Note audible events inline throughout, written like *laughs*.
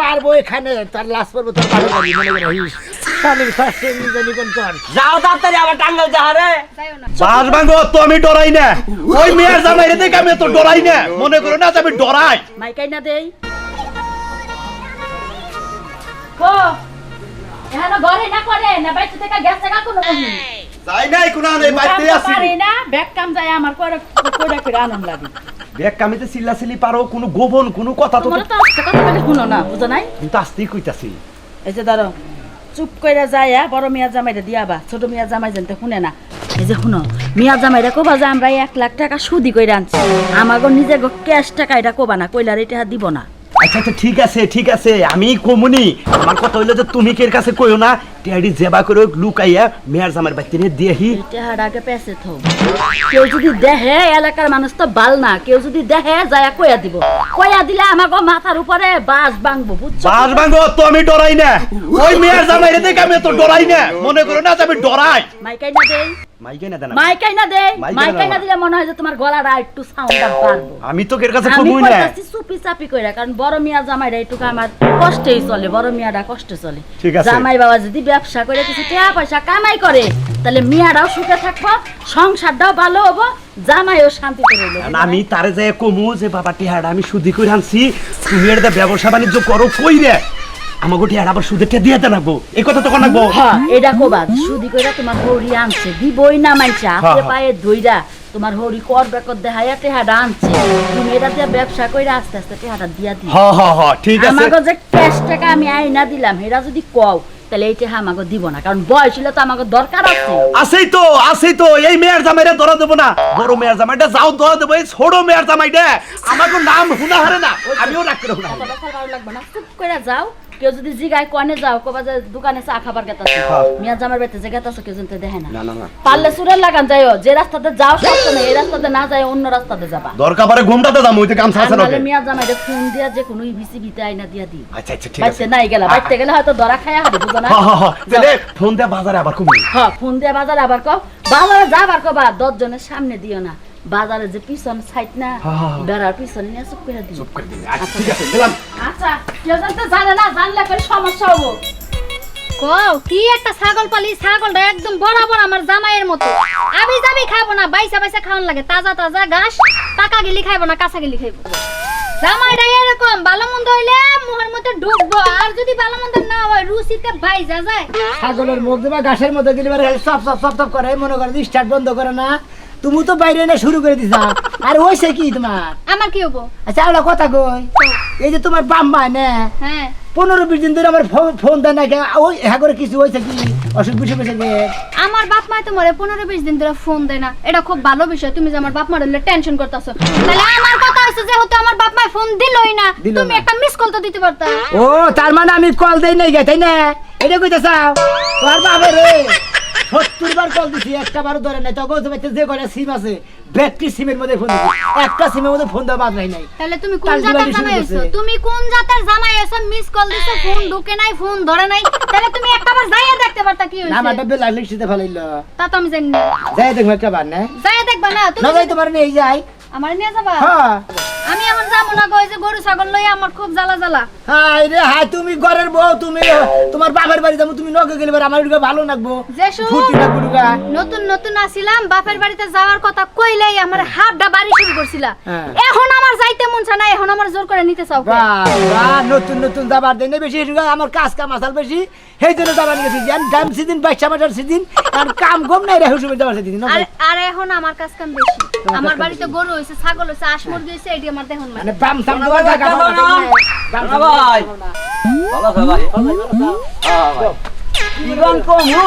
মারবো এখানে, তোর লাশ পড়ব তোর বাড়ি বাড়ি, মনে করে হইস। স্বামীর ফার্স্টে নিজে নিবেন কর। যাও তাড়াতাড়ি আবার টাঙ্গাল যাহারে বাস ভাঙো তো আমি ডরাই না। ওই মেয়ের জামাই রে দেখে আমি তো ডরাই না। মনে করো না আমি ডরাই। মাইকাই না দেই। কো। এখানে ঘরে না করে না বাইতে থেকে গ্যাস টাকা কোনো বহি যাই নাই কোন নেই বাইতে আছি পারি না ব্যাগ কাম যায় আমার করে কইরা করে আনন্দ লাগে। দেখ কামিতে চিল্লা পারো কোনো গোপন কোনো কথা তো তোমার তো আস্তে কথা বলে শুনো না বুঝো নাই? কিন্তু আস্তেই কইতাছি। এই যে চুপ কইরা যায় বড় মিয়া জামাইটা দিয়াবা ছোট মিয়া জামাই জানতে শুনে না। এই যে শুনো মিয়া জামাইরা কোবা যে আমরা এক লাখ টাকা সুদি কইরা আনছি। আমাগো নিজে ক্যাশ টাকা এটা কোবা না কইলার এটা দিব না। আচ্ছা আচ্ছা ঠিক আছে ঠিক আছে আমি কমুনি। আমার কথা হইল যে তুমি কের কাছে কইও না টিয়াডি জেবা করে লুকাইয়া মেয়ের জামার বাইতে নিয়ে দিয়েহি। এটা পেছে থো। কেউ যদি দেহে এলাকার মানুষ তো বাল না। কেউ যদি দেহে যায় কইয়া দিব। কইয়া দিলে আমাকে মাথার উপরে বাস ভাঙবো বুঝছ? বাস ভাঙো তো আমি ডরাই না। ওই মেয়ের জামাই রে দেখে আমি তো ডরাই না। মনে করো না যে আমি ডরাই। মাইকাই না দেই। আমি তো কাছে আমি কমুই না। কইতাছি চুপি চাপি কইরা কারণ বড় মিয়া জামাইরা একটু আমার কষ্টেই চলে বড় মিয়াটা কষ্টে চলে। জামাই বাবা যদি ব্যবসা করে কিছু টাকা পয়সা কামাই করে তাহলে মিয়ারাও সুখে থাকব সংসারটাও ভালো হব জামাইও শান্তি করে আমি তারে যে কমু যে বাবা টিহাড়া আমি সুদি করে আনছি তুমি এটা ব্যবসা বাণিজ্য করো কই রে আমাকে টিহাড়া আবার সুদেরটা দিয়ে দেন এই কথা তো কোন রাখব হ্যাঁ এটা কোবা সুদি কইরা তোমার হরি আনছে। দিবই না হাতে হ্যাঁ। পায়ে ধইরা তোমার হরি কর বেকর দেখাইয়া টেহাটা আনছে। তুমি এটা দিয়ে ব্যবসা কইরা আস্তে আস্তে টেহাটা দিয়া দিও। হ হ হ ঠিক আছে। আমাকে যে ক্যাশ টাকা আমি আইনা দিলাম এরা যদি কও তাহলে এই টাকা আমাকে দিব না কারণ বয়স হলে তো আমাকে দরকার আছে। আছেই তো আছেই তো এই মেয়ের জামাইটা ধরা দেবো না। বড় মেয়ের জামাইটা যাও ধরা দেবো এই ছোট মেয়ের জামাইটা। আমাকে নাম হুনা হারে না আমিও রাখতে লাগবে না চুপ করে যাও। কেউ যদি জিগায় কনে যাও কবা যে দোকানে চা খাবার গেতাছে। হ্যাঁ। মিয়া জামার বাড়িতে যে গেতাছে কেউ জানতে দেখে না। না না না। পারলে সুরের লাগান যাইও যে রাস্তাতে যাও সত্য নেই এই রাস্তাতে না যাই অন্য রাস্তাতে যাবা। দরকার পরে ঘুমটাতে নাহলে নকে মিয়া জামাইরে ফোন দিয়া যে কোনো বিসি বিতে আইনা দিয়া দিই আচ্ছা আচ্ছা ঠিক আছে। নাই গেলা বাইতে গেলে হয়তো ধরা খায়া হবে বুঝো না? হ হ হ ফোন দিয়ে বাজারে আবার কমি হ্যাঁ ফোন দিয়ে বাজারে আবার কও। বাজারে যাবার কবা দশ জনের সামনে দিও না। বাজারে যে পিছন সাইড না। বেড়ার পিছনে নিয়ে চুপ করে দিও চুপ করে দিবি। আচ্ছা ঠিক আছে গেলাম। আচ্ছা কেউ জানতে জানে না জানলে করে সমস্যা হব। কও কি একটা ছাগল পালি? ছাগলটা একদম বরাবর আমার জামাইয়ের মতো। আবি যাবি খাব না বাইসা বাইসা খাওয়ান লাগে। তাজা তাজা ঘাস পাকা গেলি খাইবো না কাঁচা গেলি খাইবো। জামাইটা এরকম ভালো মন্দ হইলে মুহের মধ্যে ঢুকবো। আর যদি ভালো মন্দ না হয় রুচিতে বাইজা যায়। ছাগলের মুখ দেবা ঘাসের মধ্যে দিলে সব সব সব সব করে মনে করে স্টার্ট বন্ধ করে না। তুমি তো বাইরে এনে শুরু করে দিছা। আর ওইসে কি তোমার? আমার কি হব? আচ্ছা একটা কথা কই। এই যে তোমার বাম্মা না। হ্যাঁ। পনেরো বিশ দিন ধরে আমার ফোন- দেয় না কেন? ওই হ্যাঁ করে কিছু হয়েছে কি? অসুখ বিসুখ হয়েছে কি? আমার বাপ মা তোমার পনেরো বিশ দিন ধরে ফোন দেয় না। এটা খুব ভালো বিষয়। তুমি যে আমার বাপ মার টেনশন করতেছো। তাহলে আমার কথা হচ্ছে যেহেতু আমার বাপ মা ফোন দিলই না। তুমি একটা মিস কল তো দিতে পারতা। ও তার মানে আমি কল দেই নাই গে তাই না? এটা কইতে চাও? তোর বাবা রে। সত্তর বার কল দিছি একটা বারও ধরে নাই। তখন তোমার যে কয়টা সিম আছে ব্যাটারি সিমের মধ্যে ফোন দিছি। একটা সিমের মধ্যে ফোন দেওয়া বাদ নাই। তাহলে তুমি কোন জাতের জামাই। হইছো তুমি কোন জাতের জামাই হইছো মিস কল দিছো ফোন ঢুকে নাই ফোন ধরে নাই। তাহলে তুমি একটাবার যাইয়া দেখতে পারতা কি না হইছে মাটা বেলা লিখতে ফেলাইল তা তো আমি জানি না। যাই দেখব একটা বার না? যাইয়া দেখবা না তুমি না যাই তোমার নিয়ে যাই। আমার নিয়ে যাবা? হ্যাঁ। আমি এখন যাব না কই যে গরু ছাগল লইয়া আমার খুব জ্বালা জ্বালা। হাই রে হাই তুমি ঘরের বউ তুমি তোমার বাবার বাড়ি যাব তুমি নগে গেলে আমার এদিকে ভালো লাগবো। জেসু ফুর্তি লাগবো ঢুকা। নতুন নতুন আসিলাম বাপের বাড়িতে যাওয়ার কথা কইলেই আমার হাতটা বাড়ি শুরু করছিলা। হ্যাঁ। এখন আমার যাইতে মন চায় না এখন আমার জোর করে নিতে চাও? বাহ, নতুন নতুন যাবার দিনে বেশি আমার কাজ কাম আসাল বেশি। সেই জন্য যাবার গেছি। জান দাম সিদিন বাইশা মাটার সিদিন আর কাম কম নাই রে হুসুমের যাবার সিদিন আর এখন আমার কাজ কাম বেশি। আমার বাড়িতে গরু হইছে ছাগল হইছে হাঁস মুরগি হইছে আমার দেখুন মানে বাম সাম দেওয়া জায়গা না। বাম সাম ভাই। দেওয়া পাওয়া না। ভালো ভাই জীবন কমু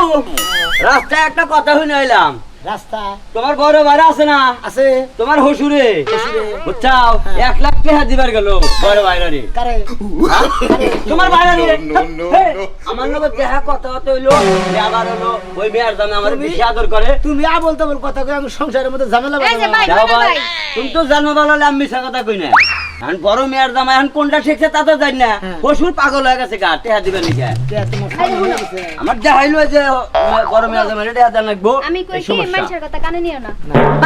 রাস্তায় একটা কথা শুনে এলাম রাস্তা। তোমার বড় ভাই আছে না? আছে। তোমার হসুরে বুঝছাও? এক লাখ টাকা দিবার গেল বড় ভাইরারে। তোমার ভাইরারে? আমার লোক দেখা কথা হতে হইল যে আবার হলো ওই মেয়ের দামে আমার বেশি আদর করে। তুমি আবল তাবল কথা কই আমি সংসারের মধ্যে ঝামেলা তুমি তো জানো ভালো আমি মিশা কথা কই না। এখন বড় মেয়ের জামাই এখন কোনটা শিখছে তা তো জানি না। হ্যাঁ। পশুর পাগল হয়ে গেছে গা টেহা দিবে সামনে আমার দেখাইলো যে বড় মেয়ের টেহা দেন লাগবো। আমি কই কি। মানুষের কথা কানে নিও না?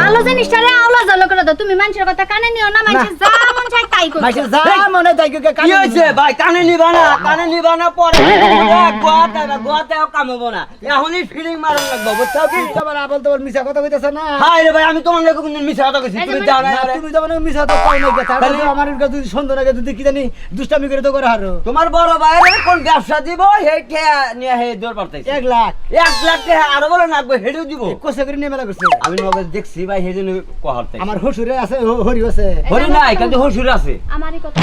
ভালো জিনিসটারে আওলা জালো করে দাও। তুমি মানুষের কথা কানে নিও না মানুষের যা মন চায় তাই করো। যা মনে তাই কে কি কানে হয়েছে? ভাই কানে নিবা না কানে নিবা না পরে গোয়াতে গোয়াতে কামাবো না। এখনই ফিলিং মারন লাগবো বুঝছ? কি তোমার আবল তোমার মিছা কথা কইতেছ না? হাই রে ভাই আমি তোমার লোক মিছা কথা কইছি? তুমি মানে- যাও না না, আরে। তুমি তো মানে মিছা তো কই কথা তাহলে- আমার কাছে যদি সুন্দর লাগে যদি কি জানি দুষ্টামি করে তো করে হারো। তোমার বড় ভাইয়ের কোন ব্যবসা দিব? ঠেয়া নিয়ে হে দৌড় পারতেছে। এক লাখ। এক লাখ টাকা আরও বলে নাকবো হেঁটেও দিব। কষে করে নিয়ে মেলা করছে। আমি নবে দেখছি ভাই জন্য কহারতে আমার হসুরে আছে হরি আছে। হরি নাই কিন্তু হসুর আছে। আমারই কথা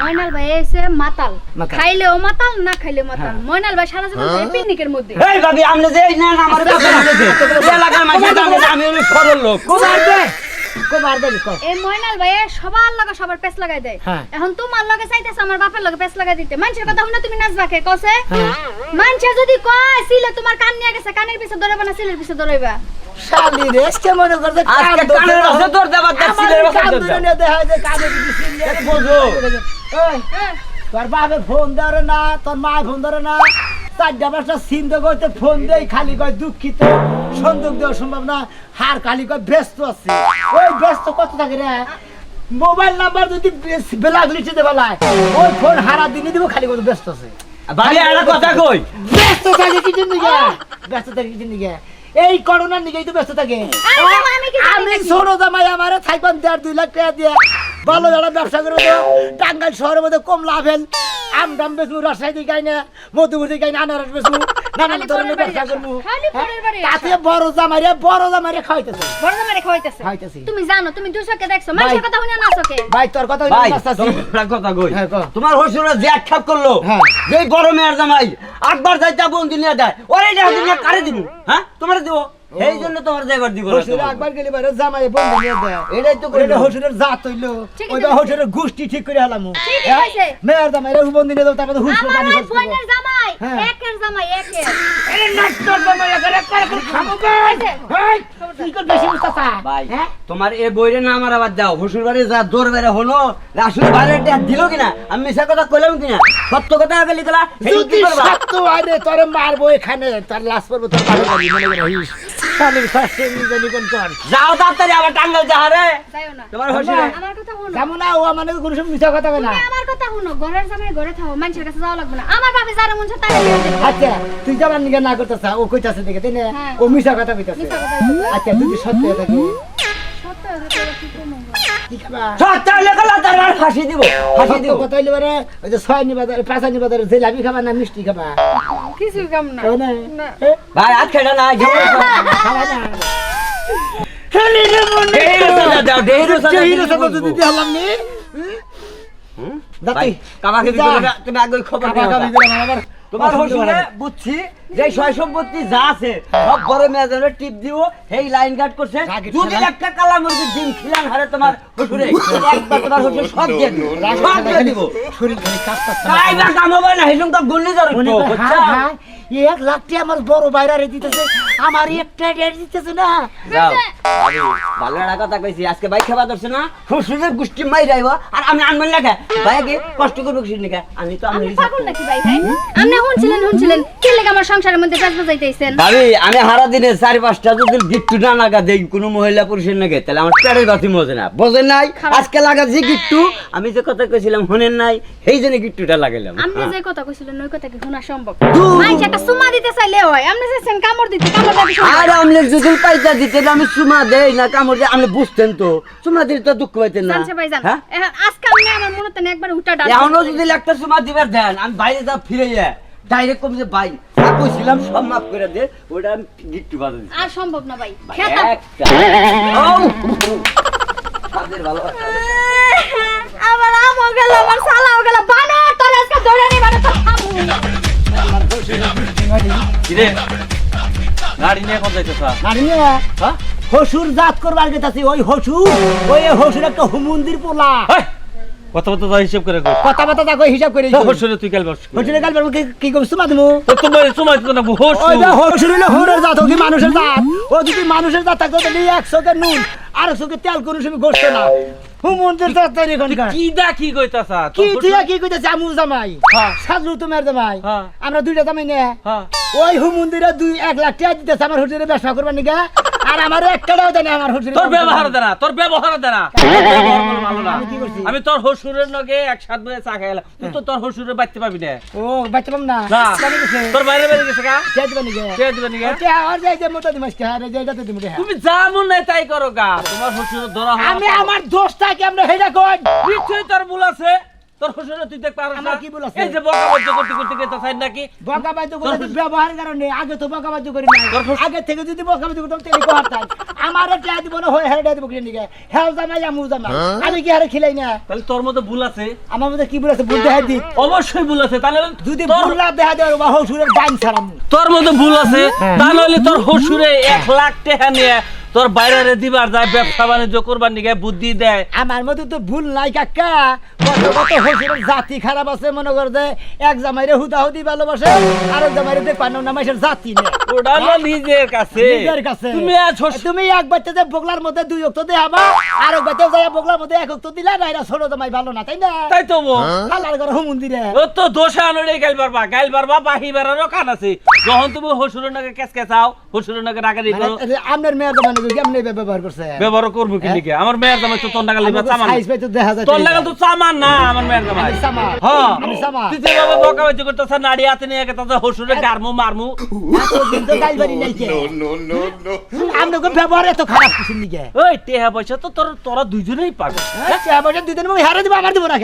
ময়নাল ভাই এসে মাতাল। খাইলেও মাতাল না খাইলেও মাতাল। ময়নাল ভাই সারা জীবন পিকনিকের মধ্যে। এই ভাবি আপনি যে না না আমার কথা বলেছে এই এলাকার মানুষ আমি সরল লোক। কর এই ময়নাল ভাই সবার লগে সবার পেছ লাগাই দেয়। হ্যাঁ। এখন তোমার লগে চাইতেছে আমার বাপের লগে পেছ লাগাই দিতে। মানুষের কথা শুনে তুমি নাচবা কে? কসে হ্যাঁ। মানুষে যদি কয় সিলে তোমার কান নিয়ে গেছে কানের পিছে ধরবা না সিলের পিছে ধরবা শালি রে মনে করছে আজকে কানের রসে তোর দেবার সিলের রসে তোর দেব। কানে দেখা যায় কানে দিদি সিল এটা বোঝো। এই তোর বাপে ফোন ধরে না তোর মা ফোন ধরে না। চারটা পাঁচটা সিম তো করতে ফোন দেই খালি কয় দুঃখিত। সন্দুক দেওয়া সম্ভব না হার খালি কয় ব্যস্ত আছে। ওই ব্যস্ত কত থাকে রে? মোবাইল নাম্বার যদি বেলাগ লিখে দেবে ওই ফোন হারা দিনই দিব খালি কত ব্যস্ত আছে। একটা কথা কই? ব্যস্ত থাকে কি জন্য ব্যস্ত থাকে কি জন্য এই করোনার নিকেই তো ব্যস্ত থাকে। আমি? ছোট জামাই আমার থাইপান দেড় দুই লাখ টাকা দিয়ে। ভালো যারা ব্যবসা করে টাঙ্গাইল শহরের মধ্যে কম লাভেন আম বেচবো রাজশাহী গাই না মধুমতি গাই না আনারস বেচবো নানান ধরনের ব্যবসা। করব হ্যাঁ? তাতে। বড় জামাইরে বড় জামাইরে খাওয়াইতেছে বড় জামাই খাওয়াইতেছে খাওয়াইতেছি। তুমি জানো তুমি দুশোকে দেখছ মানুষের কথা শুনে নাচো কে ভাই তোর কথা ভাই তোমার কথা কই হ্যাঁ। তোমার হসুরা যে আক্ষেপ করল হ্যাঁ। যে বড় মেয়ের জামাই আকবার যাইতা বন্ধু নিয়ে দেয় ওরে এটা দিন কারে দিব হ্যাঁ তোমার দিব এই জন্য তোমার যাইবার দিব না হসুরে তোমার। একবার গেলে। বারে জামাই বন্ধ নিয়ে দেয় এটাই তো ওইটা কইলো। জাত হইল। ওইটা তো গোষ্ঠী ঠিক করে হলাম। ঠিকই কইছে। মেয়ের বন্ধ নিয়ে দেবো তারপরে হুস আমার পানি ওই খরচ করব বোনের জামাই হ্যাঁ। একের ভাই তোমার এই বইরে না আমার আবার দাও। হসুর বাড়ি যা দৌড় বেড়ে হলো আসলে বাইরে দিল কিনা? আমি মিশা কথা কইলাম কিনা? সত্য কথা আগে লিখলা যদি সত্য আরে তোরে মারবো এখানে তোর লাশ পড়ব তোর বাড়ি বাড়ি মনে স্বামীর ফার্স্টে নিজে নিকন কর। যাও তাড়াতাড়ি আবার টাঙ্গাল যাহারে যাইও না। তোমার হসুরে আমার কথা শুনো। যাব না ও মানে কোনো সময় মিথ্যা কথা না। আমার কথা শুনো ঘরের জামাই ঘরে থাকো মানুষের কাছে যাওয়া লাগবে না। আমার বাপে যারা মন চায় তারা আচ্ছা তুই যাবার নিকে না করতেছ ও কইতাছে দেখে তাই না? হ্যাঁ। ও মিশা কথা কইতাছে। আচ্ছা তুই সত্য কথা কই সত্য কথা কি ফাঁসি দিব ফাঁসি দিব। কথা হইলে বারে? ওই যে ছয় নিবাদার পাঁচ নিবাদার জিলাপি খাবা না মিষ্টি খাবা। কিছুই কাম না। ভাই আজ খেটা না খাবা না। হবে, তুমি আগে খবর তোমার হসুরে হয়। বুঝছি যে সয় সম্পত্তি যা আছে সব বড় মেজরে টিপ দিও এই লাইন গার্ড করছে। যদি একটা কালা মুরগির ডিম খিলান হারে তোমার হসুরে একবার তোমার হসুর সব দিয়ে দিব। সব দিয়ে দিব। শরীর খালি কাজ তাই না কামাবে না হিলুম তো গুল্লি ধরে মনে বুঝছ? হ্যাঁ, হ্যাঁ, এক লাখ টাকা আমার বড় বাইরে দিতেছে। আমার একটা ডেট দিতেছে না। যাও। আরে, ভালো একটা কথা কইছি। আজকে বাইক খাবা ধরছে না হসুরের গুষ্টি মাই যাইব আর আমি আনবেন লেখা বাইকে কষ্ট করব কিছু নিকা? আমি তো আমি পাগল নাকি? ভাই হ্যাঁ আপনি শুনছিলেন শুনছিলেন। কি লেগে আমার সংসারের মধ্যে কাজ বাজাইতেছেন? ভাবি আমি হারা দিনে চারি পাঁচটা যদি গিট্টু না লাগা দেই কোনো মহিলা পুরুষের নাকি? তাহলে আমার পেটের বাতি মজে না। বোঝেন নাই? আজকে লাগা যে গিট্টু আমি যে কথা কইছিলাম শুনেন নাই? সেই জন্য গিট্টুটা লাগাইলাম। আপনি যে কথা কইছিলেন ওই কথা কি শোনা সম্ভব? সুমা দিতে চাইলে হয়। আপনি চাইছেন কামড় দিতে কামড় দিতে আর আমলে যদি পাইতা দিতে আমি চুমা দেই না কামড় দিয়ে আপনি বুঝতেন তো। চুমা দিলে তো দুঃখ পাইতেন না। জানছে ভাই জান হ্যাঁ আজকে আপনি আমার মনে তো একবার উল্টা ডাল এখনও যদি একটা চুমা দিবার দেন আমি বাইরে যা ফিরে যায় ডাইরেক্ট কম যে ভাই কইছিলাম সব মাফ করে দে ওটা আমি গিট্টু বাজে আর সম্ভব না ভাই একটা। তাদের ভালোবাসা। আমার আমও গেল আমার সালাও গেল। বানর তোর আজকে ধরে নি তোর খাব কিরে? গাড়ি নিয়ে কোথায় যাইতেছ? আর নিয়ে? হসুর জাত করবার গেতাছি ওই হসুর। ওই হসুর একটা হুমুন্দির পোলা। কথা বলতে তো হিসেব করে কর কথা বার্তা দেখো হিসাব করে হসুরে তুই কাল বস হোটেলে কি- কি করছ মাদমু তো তোমার সময় তো ওই হসুর। হইলে হরের জাত কি মানুষের জাত? ও যদি মানুষের জাত থাকতো তাহলে একশোকে নুন আর একশোকে তেল করুন তুমি গোস্ত না। হুমন্দির তৈরি এখানকার কি দা কি কইতাছা? কি দিয়া কি কইতেছে? আমু জামাই। হ্যাঁ। সাজলু তোমার জামাই। আমরা দুইটা জামাই নে। হ্যাঁ ওই হুমন্দিরা দুই এক লাখ টাকা দিতেছে আমার হোটেলে ব্যবসা করবার নিগা। আর আমার এক টাকাও দেয় না আমার হোটেলে তোর ব্যবহার দেনা। তোর ব্যবহার দেনা। *laughs* ভালো না। আমি তোর হসুরের লগে একসাথ বয়ে চা খাইলাম তুই তো তোর হসুরে বাড়তে পাবি না। ও বাচ্চা পাম না? না। তোর বাইরে বাইরে গেছে কা কে দিবা নিগে কে দিবে নিগে কে? আর যাই যে মোটা দিমাস কে? আর যাই যাতে দিমু তুমি যা মন নাই তাই করো গা। তোমার হসুরের ধরা আমি আমার দোষটা কেমনে হেডা কই? নিশ্চয়ই তোর ভুল আছে। তোর হসুরে তুই পারছ কি ভুল আছে? এই যে বকা করতে করতে গেছে সাইড নাকি? বকা বাদ্য ব্যবহার কারণে আগে তো বকা করি না আগে থেকে যদি বকা বাদ্য করতাম তাহলে কোহারতাম আমার টাকা দিব না হয়ে হেডা দিব কিনে নিগে হেল জামাই আমু জামাই। আমি কি হারে খিলাই না? তাহলে তোর মধ্যে ভুল আছে? আমার মধ্যে কি বলেছে ভুল দেখা দিক অবশ্যই ভুল আছে তাহলে যদি তোর- ভুল না দেখা দেয় বা হসুরের ডাইন ছাড়াম। তোর মধ্যে ভুল আছে তোর হসুরে এক লাখ টাকা নিয়ে তোর বাইরে দিবার যায় ব্যবসা বাণিজ্য করবার নিগে বুদ্ধি দেয়। আমার মধ্যে তো ভুল নাই কাকা। জাতি খারাপ আছে মনে কর যে এক জামাইরে হুদাহুদি ভালোবাসে আর এক জামাইরে দেখবার না মাসের জাতি ওটা নিজের কাছে। নিজের কাছে। তুমি তুমি এক বাচ্চা যে বগলার মধ্যে দুই অক্ত দেখাবা আর এক বাচ্চা যায় বগলার মধ্যে এক অক্ত দিলা না এরা ছোট জামাই ভালো না তাই না? তাই তো বউ। কালার করে হুমন্দিরে ও তো দোষে আনলে গাইল পারবা গাইল পারবা বাহি বেড়ারও কান আছে। যখন তুমি হসুরের নাকে কেস কেসাও হসুরের নাকে রাগারি করো আপনার মেয়ের জামাই কেমনি ব্যবহার করছে? ব্যবহার করব কি লিখে? আমার মেয়ের জামাই তো তোর নাগাল লিবা চামান। তো দেখা যায় তোর নাগাল তো চামান না আমার মেয়ের সামা হ্যাঁ তুই যেভাবে বকা বাজি করতেছ নাড়ি হাতে নিয়ে গেছে হসুরে গারমু মারমু। এতদিন তো গাইবারি নাই কে আপনাকে ব্যবহার এত খারাপ কিছু নিকে ওই টেহা পয়সা তো তোর তোরা দুইজনেই পাবে। বছর দুই দিন হারে দিব আমার দিব না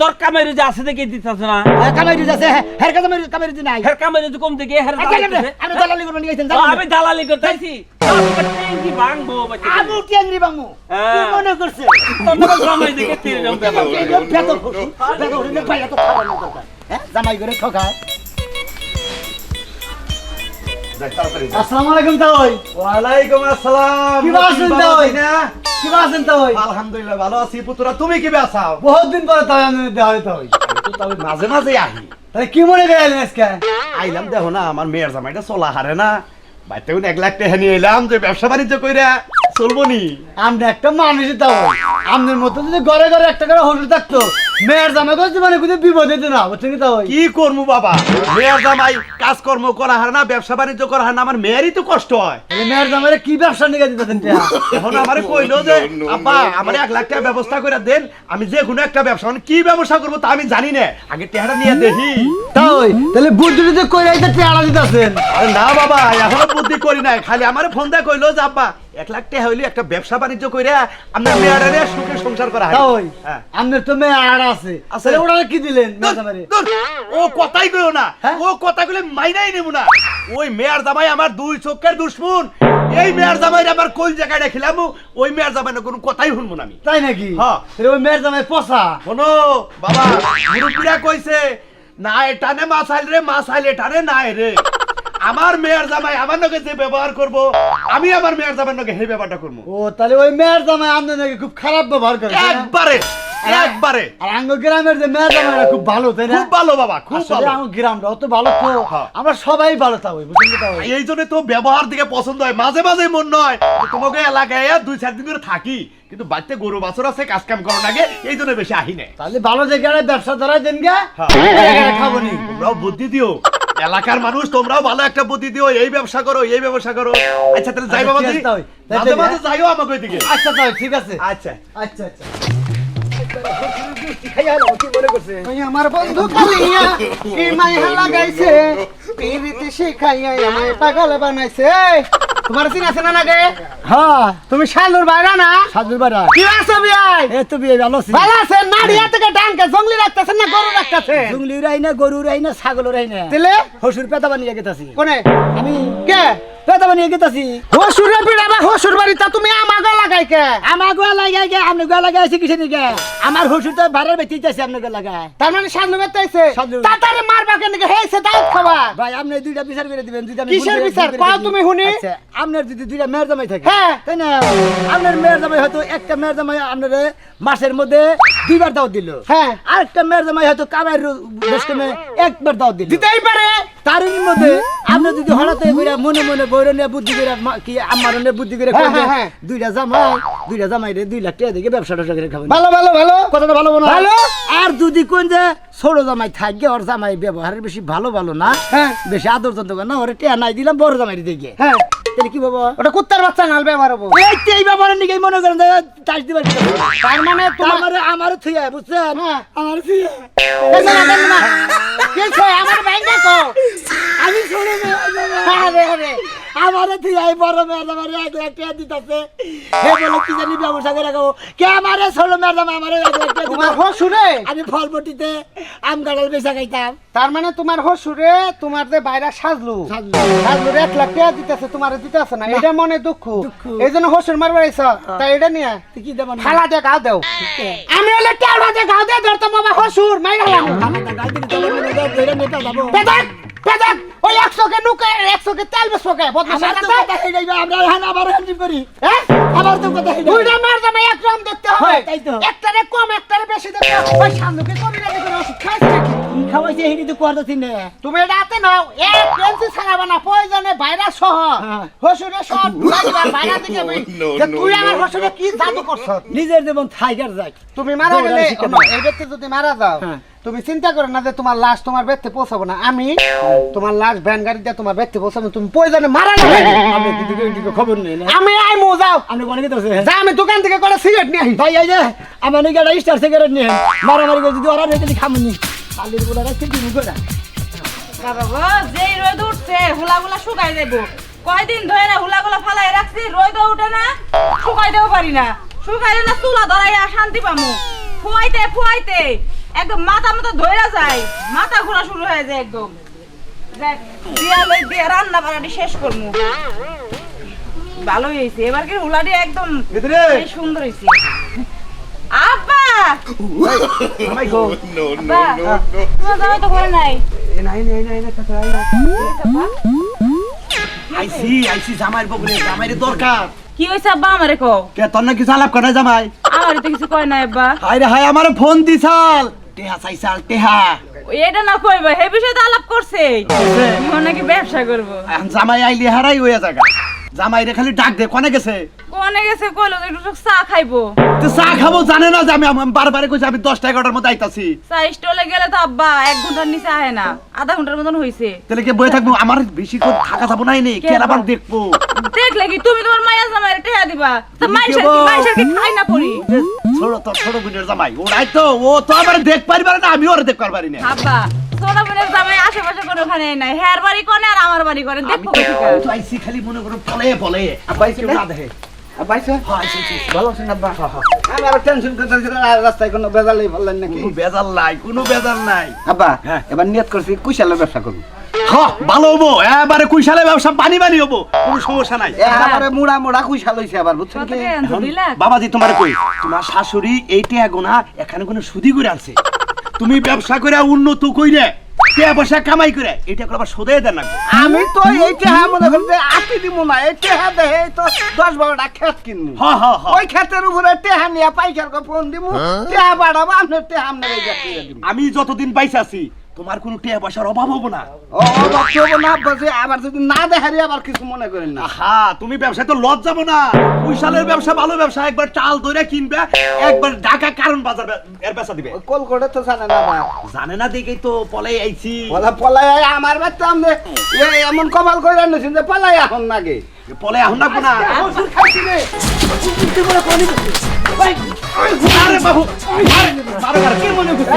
তোর কামের যে আছে দেখে দিতেছ না? কামাই দিতে আছে হের কাছে কামাই দিতে নাই। হের কামের যে কম দেখে হের আমি দালালি করব নিয়ে গেছেন আমি দালালি করতেছি। টেঙ্গি ভাঙবো আমি কেন্দ্রি বামু কি। মনে করছে? তোর দেখে এরকম ব্যাপার। এরকম বেদক হসু, বেদক হসু, ভাই এত খাওয়া না দরকার। হ্যাঁ, জামাই করে ঠকায় আসসালামু আলাইকুম তাই ওয়ালাইকুম আসসালাম কি আছেন ভালো না? কি আছেন তাই আলহামদুলিল্লাহ ভালো আছি পুত্রা তুমি কি বেসাও বহুত দিন পরে তাই আমি দেওয়া তাই তো তবে মাঝে মাঝে আহি তাহলে কি মনে আজকে আইলাম দেখো না আমার মেয়ের জামাইটা চলা হারে না বাইতে এক লাখ টাকা নিয়ে এলাম যে ব্যবসা বাণিজ্য কইরা চলবো নি। আমরা একটা মানুষ তাও আমাদের মতো যদি ঘরে ঘরে একটা করে হোটেল থাকতো মেয়ের করছে মানে কোনো বিপদ হতো না বুঝছেন কি কি করব বাবা? মেয়ের জামাই কাজকর্ম করা হারে না ব্যবসা বাণিজ্য করা হারে না আমার মেয়েরই তো কষ্ট হয়। মেয়ের জামাইরে কি ব্যবসা নিয়ে এখন আমারে কইলো যে আব্বা আমার এক লাখ টাকা ব্যবস্থা করে দেন আমি যে কোনো একটা ব্যবসা মানে কি ব্যবসা করব তা আমি জানি না। আগে টেহারা নিয়ে দেখি। তাই তাহলে বুদ্ধি যদি কই রাইতে টেড়া দিতেছেন? আরে না বাবা এখনও বুদ্ধি করি নাই খালি আমারে ফোন দিয়ে কইলো যে আব্বা এক লাখ টাকা হইলে একটা ব্যবসা বাণিজ্য কইরা আপনার মেয়েরারে সুখে সংসার করা হয়। তাই হ্যাঁ। আপনার তো মেয়ে আর আছে। তাহলে ওরা কি দিলেন ও কথাই কইও না। হ্যাঁ? ও কথা কইলে মাইনাই নেব না। ওই মেয়ার জামাই আমার দুই চোখের দুশ্মন। এই মেয়ার জামাই আমার কোন জায়গায় রেখিলাম ওই মেয়ার জামাই না কোনো কথাই শুনব না আমি। তাই নাকি? হ্যাঁ। ওই মেয়ের জামাই পচা? শোনো বাবা মুরব্বীরা কইছে না এটানে মাছ আইল রে মাছ আইলে এটানে নাই রে। আমার মেয়ের জামাই আমার নগে যে ব্যবহার করব আমি আমার মেয়ের জামাই নগে সেই ব্যবহারটা করব। ও তাহলে ওই মেয়ের জামাই আপনার নাকি খুব খারাপ ব্যবহার করে একবারে একবারে। আর আঙ্গ গ্রামের যে মেয়ের জামাইরা খুব ভালো তাই না? খুব ভালো বাবা খুব ভালো। আমার গ্রামটা অত ভালো তো হ্যাঁ। আমরা সবাই ভালো এই জন্য তো ব্যবহার দিকে পছন্দ হয়। মাঝে মাঝে মন নয় তোমাকে এলাকায় দুই চার দিন করে থাকি কিন্তু বাড়িতে গরু বাছর আছে কাজ কাম করার আগে এই জন্য বেশি আহি তাহলে ভালো জায়গায় ব্যবসা ধরাই দেন গে। হ্যাঁ। খাব নি। বুদ্ধি দিও। এলাকার মানুষ তোমরাও ভালো একটা বুদ্ধি দিও এই ব্যবসা করো এই ব্যবসা করো। আচ্ছা তাহলে যাই বাবা মাঝে মাঝে যাইও আমাকে ওইদিকে। আচ্ছা তাই ঠিক আছে। আচ্ছা। আচ্ছা আচ্ছা। আমার বন্ধু কালিয়া কি মাইহা লাগাইছে। পিরিতি শিখাইয়া আমায় পাগল বানাইছে। তোমার চিনা আছে না নাগে হ্যাঁ। তুমি শালুর বাইরা না? শালুর বাইরা। কি আছো বিয়াই? এ তো বিয়াই ভালো আছি। ভালো আছে নাড়িয়া থেকে ডানকে জঙ্গলি রাখতেছেন না গরু রাখতেছেন? জঙ্গলি রাই না গরু রাই না ছাগল রাই না তাহলে হসুর পেতা বানিয়ে গেতাছি। কোনে? আমি কে? পেতা বানিয়ে গেতাছি। হসুর পিড়া বা হসুর বাড়িটা তুমি লাগাই কে? লাগাই আপনি গো লাগাইছি কিসে দিকে? আমার হসুর তো ভাড়ার বেচি যাচ্ছে আপনাকে লাগায়। তার মানে সামনে বেতাইছে তাতারে মারবা কেন কে হেছে দাঁত খাবা ভাই আপনি দুইটা বিচার করে দিবেন দুইটা কিসের বিচার? কও তুমি আচ্ছা আপনার যদি দুইটা মেয়ের জামাই থাকে হ্যাঁ। তাই না? আপনার মেয়ের জামাই হয়তো একটা মেয়ের জামাই আপনার মাসের মধ্যে দুইবার দাও দিল। হ্যাঁ। আরেকটা মেয়ের জামাই হয়তো কামাই একবার দাও দিল। দিতেই পারে। তারই মধ্যে আপনি যদি হঠাৎ করে মনে মনে বইরে নিয়ে বুদ্ধি করে কি আমার নিয়ে বুদ্ধি করে হ্যাঁ, হ্যাঁ, দুইটা জামাই দুইটা জামাই রে দুই লাখ টাকা দিকে ব্যবসা টবসা করে খাবেন ভালো ভালো ভালো। কথাটা ভালো বলো ভালো। আর যদি কোন যে ছোট জামাই থাকে ওর জামাই ব্যবহারের বেশি ভালো ভালো না হ্যাঁ। বেশি আদর যন্ত্র করে না ওর টেয়া নাই দিলাম বড় জামাই দিকে হ্যাঁ। তাহলে কি বাবা? ওটা কুত্তার বাচ্চা নাল ব্যবহার হব এই তো এই ব্যাপারের নিকে মনে করেন দিবার তার মানে তোমার মানে আমার থুয়া বুঝছেন? হ্যাঁ। আমার থুয়া দেখো দেখো? আমার ব্যাংকে কো আমি ছোট মেয়ে আরে আরে আমার থুয়া বড় আমার এক লাখ টাকা দিতেছে। হে বলে কি জানি ব্যবসা করে রাখব কে আমার আমার এক লাখ টাকা তোমার দিতেছে। হসুরে আমি ফলপটিতে আম কাঁঠাল বেচা খাইতাম। তার মানে তোমার হসুরে তোমার যে বাইরে সাজলু। সাজলু। সাজলু এক লাখ টাকা দিতেছে তোমার দিতেছে না এটা মনে দুঃখ। এই জন্য হোসেন মারবার তাই এটা নিয়ে কি দিয়ে গা দেও আমি হলে টেওড়া দিয়ে গাও দিয়ে ধরতাম বাবা হসুর মাইরা হলাম পেদাক পেদাক ওই একশোকে নুকে একশোকে তেল বেসোকে বদমাশ আমার তো কথা হেডাই আমরা এখন আবার হ্যান্ডিল করি। হ্যাঁ আমার তো কথা হেডাই দুইটা মার জামাই এক রকম দেখতে হবে। হ্যাঁ, তাই তো। একটারে কম একটারে বেশি দেখতে হবে। ওই সামনে কবি নাকি করে ওষুধ খাইছে নাকি? খাওয়াইছে হেডি তো করতেছি না। তুমি এটা হাতে নাও। এক পেন্সি ছাড়াবে না প্রয়োজনে ভাইরাস সহ। হ্যাঁ। হসুরে সব *laughs* দিকে যে তুই আমার হসুরে কি জাদু করছ? নিজের যেমন থাইগার যাক। তুমি মারা গেলে দৌড়ানো এই ব্যক্তি যদি মারা যাও হ্যাঁ। তুমি চিন্তা করো না যে তোমার লাশ তোমার ব্যক্তি পৌঁছাবো না আমি তোমার লাশ ভ্যান গাড়ি দিয়ে তোমার ব্যক্তি পৌঁছাবো তুমি প্রয়োজনে মারা যাবে দিকে খবর নেই না আমি আইমু যাও আপনি কোনে কি দছে যা আমি দোকান থেকে করে সিগারেট নিয়ে আই ভাই এই যে আমার নিকে একটা স্টার সিগারেট নিয়ে মারামারি করে যদি ওরা রেখে খামুনি কালির বলে রাখছি তুমি করে বাবা গো যেই রোদ উঠছে হুলাগুলা শুকাই দেব কয়দিন ধরে না হুলাগুলা ফালাই রাখছি রোদ উঠে না শুকাই দেবো পারি না শুকাইলে না চুলা ধরাইয়া শান্তি পামু ফুয়াইতে ফুয়াইতে একদম মাথা মতো ধইরা যায়। মাথা ঘোরা শুরু হয়ে যায় একদম। দেখ, দিয়ে রান্না শেষ করমু ভালোই হয়েছে। এবার কি হুলাটি একদম ভিতরে? এই সুন্দর হয়েছে। আব্বা! আমাই তোমার জামাই তো ঘরে নাই। নাই নাই নাই নাই কথা আইসি আইসি জামাইর বগুলে জামাইরে দরকার। কি হয়েছে আব্বা আমারে কও? কে তোর নাকি জামাই? আমার তো কিছু কয় না আব্বা। রে আমারে ফোন দিছাল। টেহা চাইছাল টেহা এটা না কইবা হে বিষয়ে তো আলাপ করছে। ও নাকি ব্যবসা করব। জামাই আইলি হারাই হইয়া জায়গা জামাই রে খালি ডাক দে কোনে গেছে? কোনে গেছে কইলো একটু চা খাইবো। তো চা খাব জানে না যে আমি বারবারে কইছি আমি দশটা এগারোটার মধ্যে আইতাছি। চা স্টলে গেলে তো আব্বা এক ঘণ্টার নিচে আহে না। আধা ঘণ্টার মতন হইছে। তাহলে কি বই থাকব? আমার বেশি করে থাকা যাব নাই নে কে কে আবার দেখব? দেখলে কি? তুমি তোমার মায়া জামাইরে টেহা দিবা। তো মাইশের কি মাইশের কি? খাই না পড়ি? ছোট তোর ছোট বোনের জামাই। ওরাই তো ও তো আমার দেখ পারবে না আমি ওরা দেখ পারবারি না। আব্বা ছোট বোনের জামাই আশেপাশে নাই। হের বাড়ি কোনে আর আমার বাড়ি কোনে? তো আইসি খালি মনে করো না দেখে। হ্যাঁ হ্যাঁ। ব্যবসা করব হ্যাঁ ভালো হব। এবারে কুইশালে ব্যবসা পানি পানি হব। কোনো সমস্যা নাই। এবারে মুড়া মুড়া কুশাল হইছে আবার বুঝছেন কি? বাবাজি তোমার কই? তোমার শাশুড়ি এইটা গোনা এখানে কোনো সুদি করে আনছে? তুমি ব্যবসা করে উন্নত কইরে কে পয়সা কামাই করে। এটা করে আবার সোদে দেন না আমি তো এই টেহা মনে করি যে আতি দিব না। এই টেহা দেহে তো দশ বারোটা খেত কিনবো ওই খেতের উপরে টেহা নিয়ে পাইকার ফোন দিব টেহা বাড়াবো আপনার টেহা আপনার আমি যতদিন পাইছি আছি তোমার কোনো টাকা পয়সার অভাব হব না? অবাক করব না বসে আবার যদি না দেখারি আবার কিছু মনে করেন না। আহা তুমি ব্যবসায় তো লজ যাব না। কুইশালের ব্যবসা ভালো ব্যবসা একবার চাল দইরা কিনবে একবার ঢাকা কারণ বাজার এর বেচা দিবে। ওই কল করে তো জানে না। জানে না দেখেই তো পলাই আইছি। বলা পলাই আয় আমার বাচ্চা আমনে এই এমন কপাল করে আনছেন যে পলাই এখন নাগে। পলাই এখন না। কোনা ওষুধ খাইছি রে। আরে বাবু আরে বারো বারো কি মনে করছিস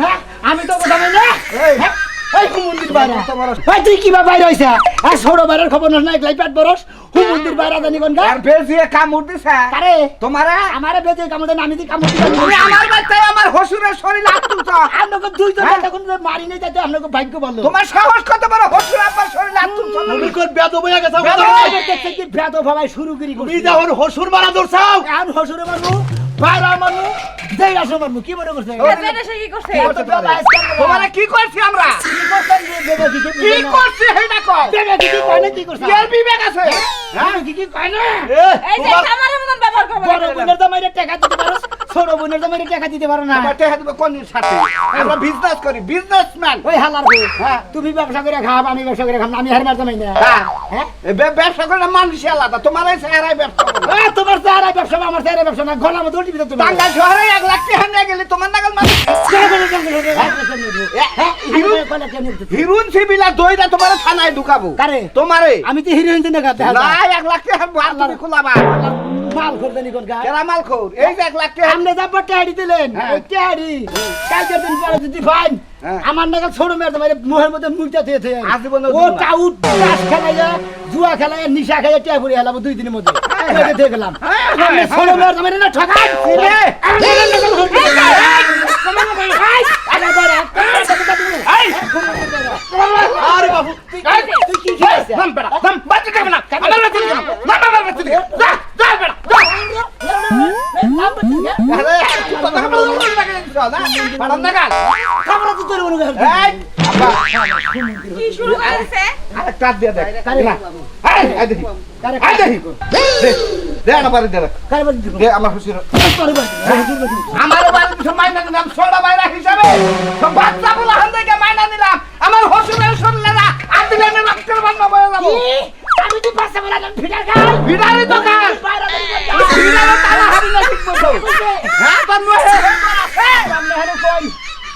হ্যাঁ? আমি তো কথা নাই না? এই, হ্যাঁ? এই হুমন্দির বাইরে। তোমার এই তুই কিবা বাইরে হইছে? আর ছোট বাইরের খবর না একলাই পেট বরস। হুমন্দির বাইরে জানি কোন আর বেশি কামড় দিছে। কারে? তোমারা? আমারে বেঁচে কামড়ে না আমি দি কামড় তুমি আমার বাচ্চায় আমার হসুরের শরীর আত্মুছ আপনাকে দুইজন হ্যাঁ? তখন মারি নেই যাতে আপনাকে ভাগ্য বলল তোমার সাহস কত বড়? হসুর আমার শরীর আত্মুছ তুমি কোন বেদ বইয়া গেছো? দেখছে কি ভেদ ভাবাই শুরু করি তুমি যখন হসুর মারা দৌড়ছাও হসুরে মারবো বাইরে মারবো দেই আসো মারবো কি মনে করছে? কি করছে। তোমারা? কি করছি আমরা? কি করছেন কি করছি? হেটা কও বেবে কি কি কয় না কি করছে? এর বিবেক আছে। হ্যাঁ? কি কি কয় না এই যে আমার মতন ব্যবহার করবে বড় বোনের জামাইরে টাকা দিতে পারো? ছোট বোন বোনের জমি টাকা দিতে পারো না। টেহা দিবে কোন সাথে? আমরা বিজনেস করি বিজনেসম্যান ওই হালার হ্যাঁ। তুমি ব্যবসা করে খাব আমি ব্যবসা করে খাব আমি হারমার জমাই না হ্যাঁ? হ্যাঁ ব্যবসা করে মানুষ আলাদা। তোমার এই চেহারাই ব্যবসা এ, তোমার চেহারা ব্যবসা আমার চেহারা ব্যবসা না গলা মতো দিতে তুমি। টাঙ্গাইল শহরে এক লাখ টাকা নিয়ে গেলে তোমার নাগাল মানুষ। হ্যাঁ, হিরুন সিবিলা দইরা তোমার থানায় ঢুকাবো। কারে? তোমারে। আমি তো হিরোইন দিনে গাতে না এক লাখ টাকা খোলাবা মাল করতে কোন গা কেরামাল খোর এই যে এক লাখ টাকা। আপনি যা টেহাড়ি দিলেন। হ্যাঁ। ওই টেহাড়ি কালকে দিন পরে যদি পাইন হ্যাঁ। আমার নাগাল ছোট মেয়ের তোমার মুখের মধ্যে মুখটা দিয়ে দিয়ে। আজীবনে ও টাউট টাস খেলাইয়া জুয়া খেলাইয়া নিশা খাইয়া টেয়া পড়ে হেলাবো দুই দিনের মধ্যে। ওইটা দিয়ে গেলাম। হ্যাঁ, আপনি হ্যাঁ, ছোট মেয়ের তোমার না ঠকান এ, আরে বাবু তুই কি খেয়েছিস? নাম বেড়া, নাম, বাচ্চা না, আমার বাচ্চা দিকে না, নাম, বলো, না, নাগাল। খাবার তো তোর কর এই, আব্বা, আরে, কাট দিয়ে দেখ। কারে না, এই, এই দেখি, কারে এই দেখি। দে, আমার বাড়ি দে, কারে বাড়ি দে, আমার খুশি আমার বাড়ি কিছু মাইনা নিলাম ছোড়া বাইরা হিসাবে। সব বাচ্চা গুলো হান থেকে মাইনা নিলাম আমার হসুরের না আর দিলে আমি রক্তের বান্না বয়ে যাব আমি তো পাঁচটা বলা ফিটার খাই। বিড়ালি তো কাজ বিড়ালি তালা হারি না ঠিক মতো হ্যাঁ। তোর মুখে আপনি হারে কই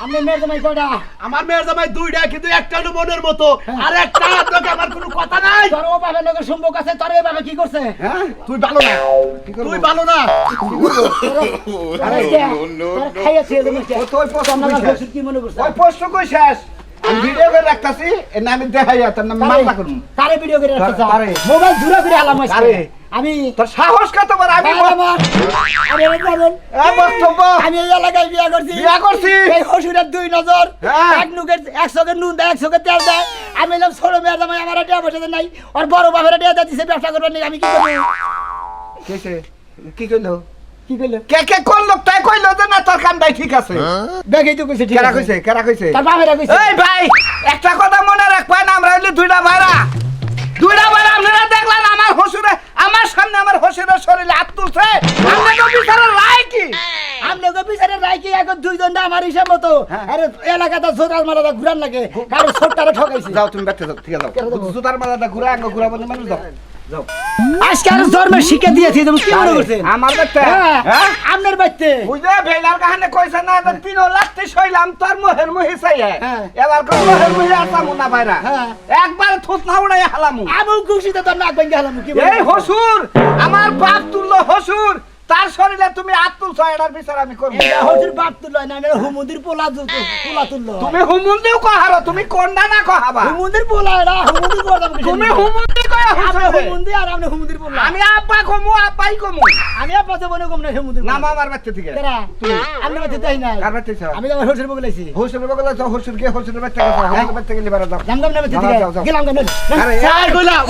আপনি মেয়ের জামাই কয়টা? আমার মেয়ের জামাই দুইটা কিন্তু একটা হলো মনের মতো। আর একটা আপনাকে আমার কোনো কথা নাই। তোর ও বাবার লোকের সম্পর্ক আছে তোর এই বাবা কি করছে? হ্যাঁ তুই ভালো না। তুই ভালো না। *laughs* আরে কে? তোর খাইয়া দেবে ও তো ওই প্রশ্ন তোর নাম কই কি মনে করছিস ওই প্রশ্ন কই শেষ? আমি ভিডিও করে রাখতাছি এর নামে দেখাইয়া তার নামে মামলা করুন। কারে ভিডিও করে রাখতেছ? কারে? মোবাইল দূরে করে আলাম আজকে। আমি তোর সাহস কত বড় আমি বাইরে আমার? এই বক্তব্য আমি এই এলাকায় বিয়া করছি। বিয়া করছি। এই হসুরের দুই নজর। হ্যাঁ। এক এক নুন দেয় এক চোখের তেল দেয়। আমি এলাম ছোট জামাই আমার টিয়া বসে নাই। ওর বড় বাবার টিয়া দিচ্ছে ব্যবসা করবার নেই আমি কি করব? কেসে কি কইলো? কি করল কে কে কোন লোক তাই কইলো যে না তোর কামটাই ঠিক আছে। দেখেই তো কইছে ঠিক কেরা আছে। কইছে কেরা কইছে? তার বাবারা কইছে। এই ভাই একটা কথা মনে রাখবেন আমরা হইলে দুইটা ভাইরা। দুইটা ভাইরা আপনারা দেখলেন আমার হসুরে আমার সামনে আমার হসুরের শরীরে হাত তুলছে। আমরা তো বিচারের রায় কি? আমনে গো বিচারে রাইকি এখন দুই আমার হিসাব মতো। হ্যাঁ। আরে এলাকাটা ঘুরান লাগে ছোট্টারে ঠকাইছি। যাও তুমি ব্যর্থ যাও ঠিক আছে? জুতার মালাটা ঘুরা আঙ্গ ঘুরা বন্ধু মানুষ যাও। আজকে আর জন্মে শিখে দিয়েছি তুমি কি মনে করছেন? আমার বাচ্চা। হ্যাঁ হ্যাঁ? আপনার বাচ্চে। বুঝলে ভেলার কাহানে কইছে না যে তিন লাখতে শৈলাম তোর মোহের মুহি চাই হ্যাঁ। এবার কোন মোহের মুহি আসামু না বাইরা। হ্যাঁ। একবার থুত না উড়াই হালামু। আমি খুশিতে তোর নাক ভেঙে গেলাম কি এই হসুর আমার বাপ তুললো হসুর। তার শরীরে তুমি হাত তুলছো এটার বিচার আমি করব। হজুর বাপ তুললো না এটা হুমুদির পোলা জুতো পোলা তুললো। তুমি হুমুন্দিও কহারো তুমি কোনটা না কহাবা। হুমুদির পোলা এটা হুমুদির পোলা তুমি হুমুন্দি কয়ে হসুরে। হুমুন্দি আর আপনি হুমুদির পোলা আমি আব্বা কমু আব্বাই কমু আমি আপনার মনে কম না হুমুদির নাম আমার বাচ্চা থেকে। কেরা? আপনি বাচ্চা তাই না কার বাচ্চা আমি আমার হজুর বগলাইছি হসুর বগলে তো হসুর গিয়ে হসুরের বাচ্চা গেছে হসুরের বাচ্চা গেলে বারা যাও। জানলাম না বাচ্চা যাও, যাও, যাও। গেলাম কেন আরে আর কইলাম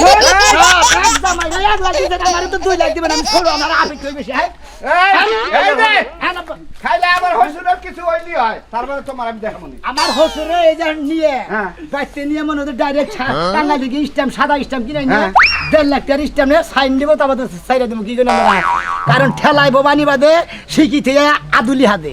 এক লাখ দিতে আমার তো দুই লাখ দিবেন আমি ছোট আমার আপি কই বেশি হ্যাঁ? এই এই রে হ্যাঁ খাইলে আমার হসুরের কিছু হইলি হয়। তারপরে তোমার আমি দেখাবো আমার হসুরে এই যে নিয়ে হ্যাঁ। বাইতে নিয়ে মনে হতো ডাইরেক্ট টাঙ্গা দিকে স্ট্যাম্প সাদা স্ট্যাম্প কিনে নিয়ে হ্যাঁ। দেড় লাখ টাকার স্ট্যাম্প সাইন দেবো, তারপর সাইরা দেবো, কি করে কারণ ঠেলায় বোবানি বাদে শিখিতে আদুলি হাতে।